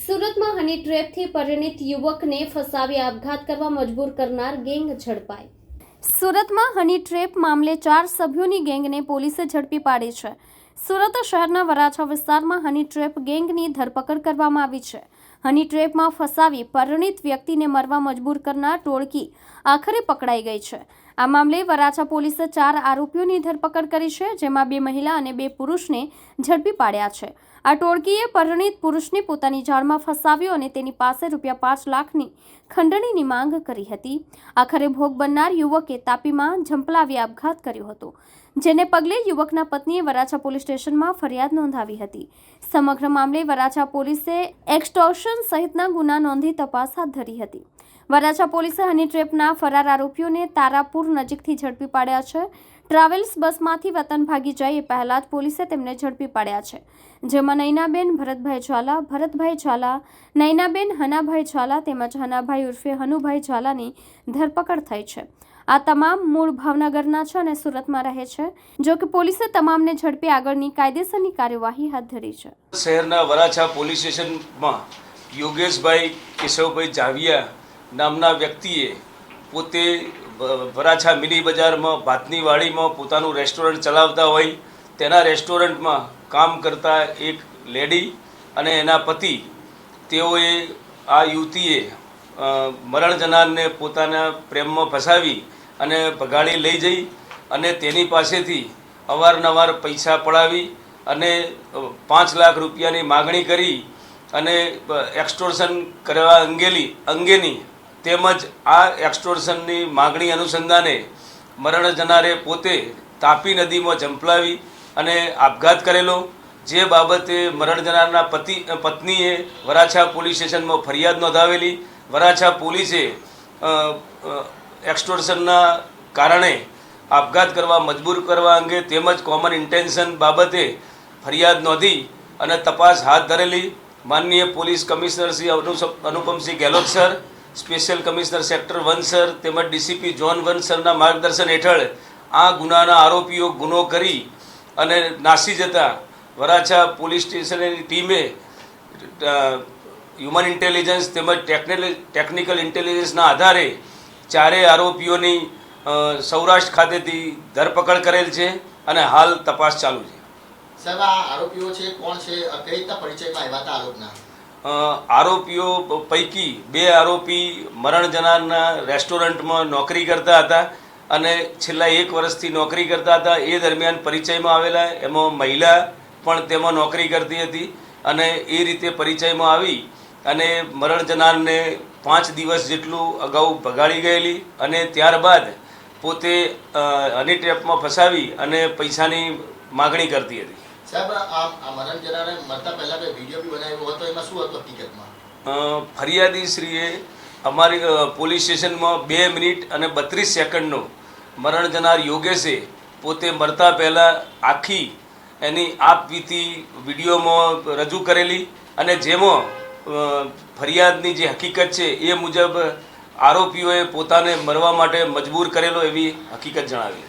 સુરતમાં હની ટ્રેપથી પરિણિત યુવકને ફસાવી આપઘાત કરવા મજબૂર કરનાર ગેંગ ઝડપાઈ. સુરતમાં હની ટ્રેપ મામલે ચાર સભ્યોની ગેંગને પોલીસે ઝડપી પાડી છે. સુરત શહેરના વરાછા વિસ્તારમાં હની ટ્રેપ ગેંગની ધરપકડ કરવામાં આવી છે. હની ટ્રેપમાં ફસાવી પરિણીત વ્યક્તિને મરવા મજબૂર કરનાર ટોળકી આખરે પકડાઈ ગઈ છે. આ મામલે વરાછા પોલીસે ચાર આરોપીઓની ધરપકડ કરી છે, જેમાં બે મહિલા અને બે પુરુષને ઝડપી પાડ્યા છે. આ ટોળકીએ પરિણીત પુરુષને પોતાની જાળમાં ફસાવ્યો અને તેની પાસે રૂપિયા પાંચ લાખની ખંડણીની માંગ કરી હતી. આખરે ભોગ બનનાર યુવકે તાપીમાં ઝંપલાવી આપઘાત કર્યો હતો. જેને પગલે યુવકના પત્નીએ વરાછા પોલીસ સ્ટેશનમાં ફરિયાદ નોંધાવી હતી. સમગ્ર મામલે વરાછા પોલીસે એક્સટોર્શન સહિતના ગુના નોંધી તપાસ હાથ ધરી હતી. વરાછા પોલીસે હની ટ્રેપના ફરાર આરોપીઓને તારાપુર નજીકથી ઝડપી પાડ્યા છે. ટ્રાવેલ્સ બસમાંથી વતન ભાગી જાય એ પહેલા જ પોલીસે તેમને ઝડપી પાડ્યા છે. જેમાં નૈનાબેન, ભરતભાઈ ઝાલા ભરતભાઈ ઝાલા, નૈનાબેન, હનાભાઈ ઝાલા તેમજ હનાભાઈ ઉર્ફે હનુભાઈ ઝાલાની ધરપકડ થઈ છે. આ તમામ મૂળ ભાવનગરના છે અને સુરતમાં રહે છે, જો કે પોલીસે તમામને ઝડપી આગળની કાયદેસરની કાર્યવાહી હાથ ધરી છે. શહેરના વરાછા પોલીસ સ્ટેશનમાં યોગેશભાઈ કેશવભાઈ જાવિયા નામના વ્યક્તિએ પોતે વરાછા મિની બજારમાં ભાતની વાડીમાં પોતાનું રેસ્ટોરન્ટ ચલાવતા હોય, તેના રેસ્ટોરન્ટમાં કામ કરતા એક લેડી અને એના પતિ, તેઓએ આ યુવતીએ મરણ જનારને પોતાના પ્રેમમાં ફસાવી અને ભગાડી લઈ જઈ અને તેની પાસેથી અવારનવાર પૈસા પડાવી અને પાંચ લાખ રૂપિયાની માગણી કરી અને એક્સટોર્શન કરવા અંગેલી, અંગેની તેમજ આ એક્સટોર્શનની માગણી અનુસંધાને મરણ જનારે પોતે તાપી નદીમાં ઝંપલાવી અને આપઘાત કરેલો. જે બાબતે મરણ જનારના પતિ પત્નીએ વરાછા પોલીસ સ્ટેશનમાં ફરિયાદ નોંધાવેલી વરાછા પોલીસે એક્સટોર્શનના કારણે આપઘાત કરવા, મજબૂર કરવા અંગે તેમજ કોમન ઇન્ટેન્શન બાબતે ફરિયાદ નોંધી અને તપાસ હાથ ધરેલી માનનીય police commissioner Shri Anupamsinh Gehlot sir, special commissioner sector one sir તેમજ ડીસીપી જોન વન સરના માર્ગદર્શન હેઠળ આ ગુનાના આરોપીઓ ગુનો કરી અને નાસી જતા વરાછા પોલીસ સ્ટેશનની ટીમે હ્યુમન ઇન્ટેલિજન્સ તેમજ ટેકનિકલ ટેકનિકલ ઇન્ટેલિજન્સના આધારે ચારેય આરોપીઓની સૌરાષ્ટ્ર ખાતેથી ધરપકડ કરેલ છે અને હાલ તપાસ ચાલુ છે. સાહેબ આ આરોપીઓ છે કોણ છે? કઈ રીતના પરિચયમાં આવ્યા હતા આરોપના આરોપીઓ પૈકી બે આરોપી મરણ જનારના રેસ્ટોરન્ટમાં નોકરી કરતા હતા અને છેલ્લા એક વર્ષથી નોકરી કરતા હતા. એ દરમિયાન પરિચયમાં આવેલા એમાં મહિલા પણ તેમાં નોકરી કરતી હતી અને એ રીતે પરિચયમાં આવી અને મરણ જનારને પાંચ દિવસ જેટલું અગાઉ ભગાડી ગયેલી અને ત્યારબાદ પોતે હની ટ્રેપમાં ફસાવી અને પૈસાની માગણી કરતી હતી. સાહેબ આ આ મરણ જનારે મરતા પહેલા વીડિયો બી બનાવ્યો હતો એમાં શું હતું હકીકતમાં? અ, ફરિયાદીશ્રીએ અમારી પોલીસ સ્ટેશનમાં બે મિનિટ અને બત્રીસ સેકન્ડનો મરણ જનાર યોગેશે પોતે મરતા પહેલાં આખી એની આપવીતી વિડીયોમાં રજૂ કરેલી અને જેમાં ફરિયાદની જે હકીકત છે એ મુજબ આરોપીઓએ પોતાને મરવા માટે મજબૂર કરેલો એવી હકીકત જણાવી.